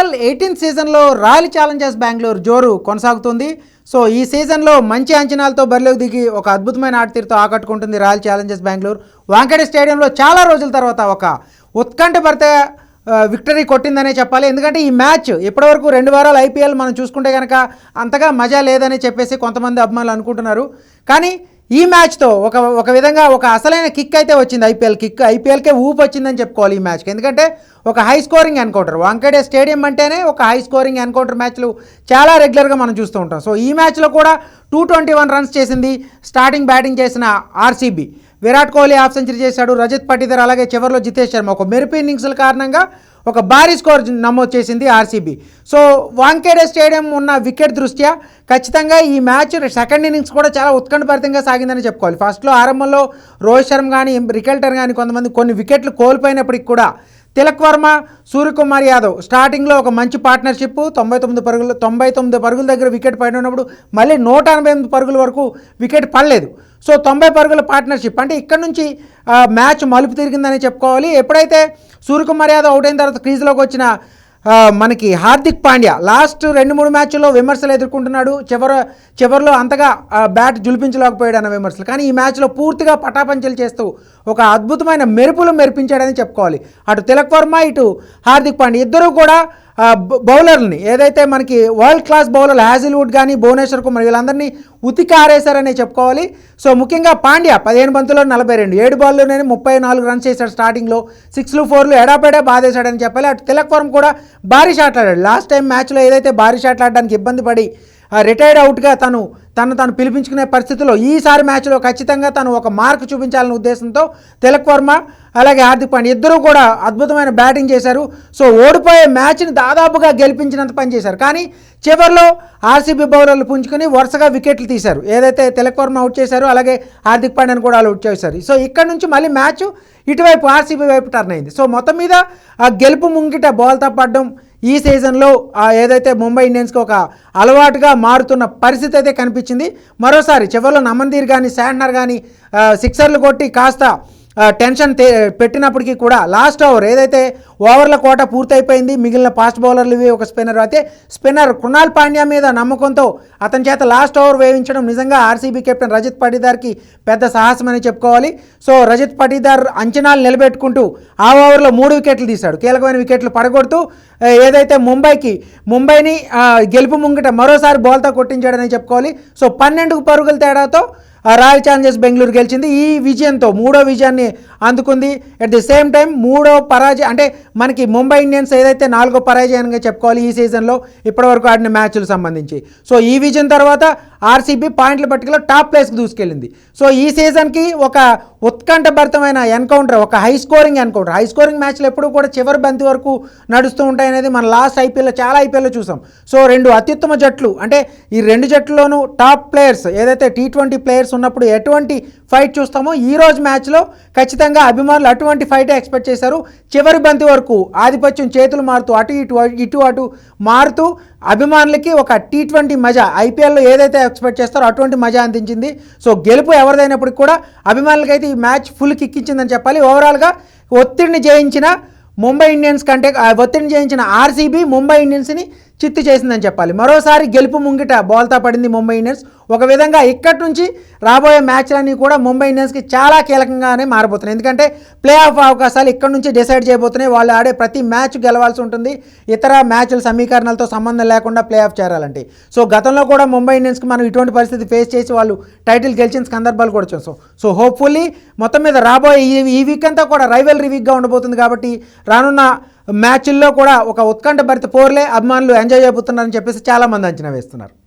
IPL eighteenth సీజన్లో royal Challengers Bengaluru జోరు కొనసాగుతుంది. సో ఈ సీజన్లో మంచి అంచనాలతో బరిలోకి దిగి ఒక అద్భుతమైన ఆటతీరుతో ఆకట్టుకుంటుంది రాయల్ ఛాలెంజర్స్ బెంగళూరు. వాంకడే స్టేడియంలో చాలా రోజుల తర్వాత ఒక ఉత్కంఠభరిత విక్టరీ కొట్టిందనే చెప్పాలి. ఎందుకంటే ఈ మ్యాచ్ ఇప్పటివరకు రెండు వారాలు ఐపీఎల్ మనం చూసుకుంటే కనుక అంతగా మజా లేదని చెప్పేసి కొంతమంది అభిమానులు అనుకుంటున్నారు. కానీ ఈ మ్యాచ్తో ఒక ఒక విధంగా ఒక అసలైన కిక్ అయితే వచ్చింది ఐపీఎల్ కిక్. ఐపీఎల్కే ఊపు వచ్చిందని చెప్పుకోవాలి ఈ మ్యాచ్కి. ఎందుకంటే ఒక high scoring encounter Wankhede stadium అంటేనే ఒక హై స్కోరింగ్ ఎన్కౌంటర్ మ్యాచ్లు చాలా రెగ్యులర్గా మనం చూస్తూ ఉంటాం. సో ఈ మ్యాచ్లో కూడా టూ ట్వంటీ వన్ రన్స్ చేసింది స్టార్టింగ్ బ్యాటింగ్ చేసిన RCB. Virat Kohli half century చేశాడు. రజత్ పటిదర్ అలాగే చివరిలో జితేష్ శర్మ. ఒక మెరుపు ఇన్నింగ్స్ల కారణంగా ఒక భారీ స్కోర్ నమోదు చేసింది ఆర్సీబీ. సో వాంకేడే స్టేడియం ఉన్న వికెట్ దృష్ట్యా ఖచ్చితంగా ఈ మ్యాచ్ సెకండ్ ఇన్నింగ్స్ కూడా చాలా ఉత్కంఠభరితంగా సాగిందని చెప్పుకోవాలి. ఫస్ట్లో ఆరంభంలో రోహిత్ శర్మ కానీ రికెల్టర్ కానీ కొంతమంది కొన్ని వికెట్లు కోల్పోయినప్పటికి కూడా తిలక్ వర్మ సూర్యకుమార్ యాదవ్. స్టార్టింగ్లో ఒక మంచి పార్ట్నర్షిప్ తొంభై తొమ్మిది పరుగులు తొంభై తొమ్మిది పరుగుల దగ్గర వికెట్ పడినప్పుడు మళ్ళీ నూట ఎనభై ఎనిమిది పరుగుల వరకు వికెట్ పడలేదు. సో తొంభై పరుగుల పార్ట్నర్షిప్ అంటే ఇక్కడ నుంచి మ్యాచ్ మలుపు తిరిగిందని చెప్పుకోవాలి. ఎప్పుడైతే సూర్యకుమార్ యాదవ్ అవుట్ అయిన తర్వాత క్రీజ్లోకి వచ్చిన మనకి హార్దిక్ పాండ్యా లాస్ట్ రెండు మూడు మ్యాచ్ల్లో విమర్శలు ఎదుర్కొంటున్నాడు. చివర చివరిలో అంతగా బ్యాట్ జులిపించలేకపోయాడు అన్న విమర్శలు. కానీ ఈ మ్యాచ్లో పూర్తిగా పటాపంచలు చేస్తూ ఒక అద్భుతమైన మెరుపులు మెరిపించాడని చెప్పుకోవాలి. అటు తిలక్ వర్మ ఇటు హార్దిక్ పాండ్యా. ఇద్దరూ కూడా బౌలర్ని ఏదైతే మనకి వరల్డ్ క్లాస్ బౌలర్ హ్యాజిల్వుడ్ కానీ భువనేశ్వర్ కుమార్ వీళ్ళందరినీ ఉతికి ఆరేశారనే చెప్పుకోవాలి. సో ముఖ్యంగా పాండ్యా పదిహేను బంతుల్లో నలభై రెండు ఏడు బాల్లోనే ముప్పై నాలుగు రన్స్ చేశాడు స్టార్టింగ్లో సిక్స్లు ఫోర్లు ఎడాపెడా బాధేశాడని చెప్పాలి. అటు తిలక్ కూడా భారీ షాట్లాడాడు లాస్ట్ టైం మ్యాచ్లో ఏదైతే భారీ షాట్లాడడానికి ఇబ్బంది పడి రిటైర్డ్ అవుట్గా తను తను తను పిలిపించుకునే పరిస్థితిలో ఈసారి మ్యాచ్లో ఖచ్చితంగా తను ఒక మార్క్ చూపించాలనే ఉద్దేశంతో తిలక్ వర్మ అలాగే హార్దిక్ పాండ్యా ఇద్దరూ కూడా అద్భుతమైన బ్యాటింగ్ చేశారు. సో ఓడిపోయే మ్యాచ్ని దాదాపుగా గెలిపించినంత పనిచేశారు కానీ చివరిలో ఆర్సీబీ బౌలర్లు పుంజుకొని వరుసగా వికెట్లు తీశారు. ఏదైతే తిలక్ వర్మ అవుట్ చేశారో అలాగే హార్దిక్ పాండ్యాను కూడా అవుట్ చేశారు. సో ఇక్కడ నుంచి మళ్ళీ మ్యాచ్ ఇటువైపు ఆర్సీబీ వైపు టర్న్ అయింది. సో మొత్తం మీద ఆ గెలుపు ముంగిట బోల్తా పడడం ఈ సీజన్లో ఏదైతే ముంబై ఇండియన్స్కి ఒక అలవాటుగా మారుతున్న పరిస్థితి అయితే కనిపించింది. మరోసారి చివరిలో నమందీర్ కానీ శాంట్నర్ కానీ సిక్సర్లు కొట్టి కాస్త టెన్షన్ తే పెట్టినప్పటికీ కూడా లాస్ట్ ఓవర్ ఏదైతే ఓవర్ల కోట పూర్తయిపోయింది మిగిలిన ఫాస్ట్ బౌలర్లు ఇవి ఒక స్పిన్నర్ అయితే స్పిన్నర్ కృణాల్ పాండ్యా మీద నమ్మకంతో అతని చేత లాస్ట్ ఓవర్ వేయించడం నిజంగా ఆర్సీబీ కెప్టెన్ రజత్ పటిదార్కి పెద్ద సాహసమని చెప్పుకోవాలి. సో రజత్ పటిదార్ అంచనాలు నిలబెట్టుకుంటూ ఆ ఓవర్లో మూడు వికెట్లు తీశాడు. కీలకమైన వికెట్లు పడగొడుతూ ఏదైతే ముంబైకి ముంబైని గెలుపు ముంగిట మరోసారి బౌల్తో కొట్టించాడని చెప్పుకోవాలి. సో పన్నెండు పరుగుల తేడాతో రాయల్ ఛాలెంజర్స్ బెంగళూరు గెలిచింది. ఈ విజయంతో మూడో విజయాన్ని అందుకుంది. అట్ ది సేమ్ టైం మూడో పరాజయం అంటే మనకి ముంబై ఇండియన్స్ ఏదైతే నాలుగో పరాజయంగా చెప్పుకోవాలి ఈ సీజన్లో ఇప్పటివరకు ఆడిన మ్యాచ్లు సంబంధించి. సో ఈ విజయం తర్వాత ఆర్సీబీ పాయింట్ల పట్టికలో టాప్ ప్లేస్కి దూసుకెళ్ళింది. సో ఈ సీజన్కి ఒక ఉత్కంఠభరితమైన ఎన్కౌంటర్ ఒక high scoring encounter. High scoring మ్యాచ్లు ఎప్పుడూ కూడా చివరి బంతి వరకు నడుస్తూ ఉంటాయనేది మన లాస్ట్ ఐపీఎల్లో చాలా ఐపీఎల్లో చూసాం. సో రెండు అత్యుత్తమ జట్లు అంటే ఈ రెండు జట్లలోనూ టాప్ ప్లేయర్స్ ఏదైతే టీ ట్వంటీ ప్లేయర్స్ ఉన్నప్పుడు ఎటువంటి ఫైట్ చూస్తామో ఈ రోజు మ్యాచ్లో ఖచ్చితంగా అభిమానులు అటువంటి ఫైటే ఎక్స్పెక్ట్ చేశారు. చివరి బంతి వరకు ఆధిపత్యం చేతులు మారుతూ అటు ఇటు ఇటు అటు మారుతూ అభిమానులకి ఒక టీ ట్వంటీ మజా ఐపీఎల్లో ఏదైతే ఎక్స్పెక్ట్ చేస్తారో అటువంటి మజా అందించింది. సో గెలుపు ఎవరిదైనప్పటికీ కూడా అభిమానులకైతే ఈ మ్యాచ్ ఫుల్ కిక్కించిందని చెప్పాలి. ఓవరాల్గా ఒత్తిడిని జయించిన ముంబై ఇండియన్స్ కంటే ఆ ఒత్తిడిని జయించిన ఆర్సీబీ ముంబై ఇండియన్స్ని చిత్తు చేసిందని చెప్పాలి. మరోసారి గెలుపు ముంగిట బోల్తా పడింది ముంబై ఇండియన్స్. ఒక విధంగా ఇక్కడి నుంచి రాబోయే మ్యాచ్లన్నీ కూడా ముంబై ఇండియన్స్కి చాలా కీలకంగానే మారిపోతున్నాయి. ఎందుకంటే ప్లే ఆఫ్ అవకాశాలు ఇక్కడి నుంచి డిసైడ్ చేయబోతున్నాయి. వాళ్ళు ఆడే ప్రతి మ్యాచ్ గెలవాల్సి ఉంటుంది. ఇతర మ్యాచ్ల సమీకరణలతో సంబంధం లేకుండా ప్లే ఆఫ్ చేరాలంటే. సో గతంలో కూడా ముంబై ఇండియన్స్కి మనం ఇటువంటి పరిస్థితి ఫేస్ చేసి వాళ్ళు టైటిల్ గెలిచిన సందర్భాలు కూడా చూసాం. సో హోప్ఫుల్లీ మొత్తం మీద రాబోయే ఈ ఈ వీక్ అంతా కూడా రైవల్ వీక్గా ఉండబోతుంది కాబట్టి రానున్న మ్యాచ్ల్లో కూడా ఒక ఉత్కంఠ భరిత పోర్లే అభిమానులు ఎంజాయ్ చేయబోతున్నారని చెప్పేసి చాలామంది అంచనా వేస్తున్నారు.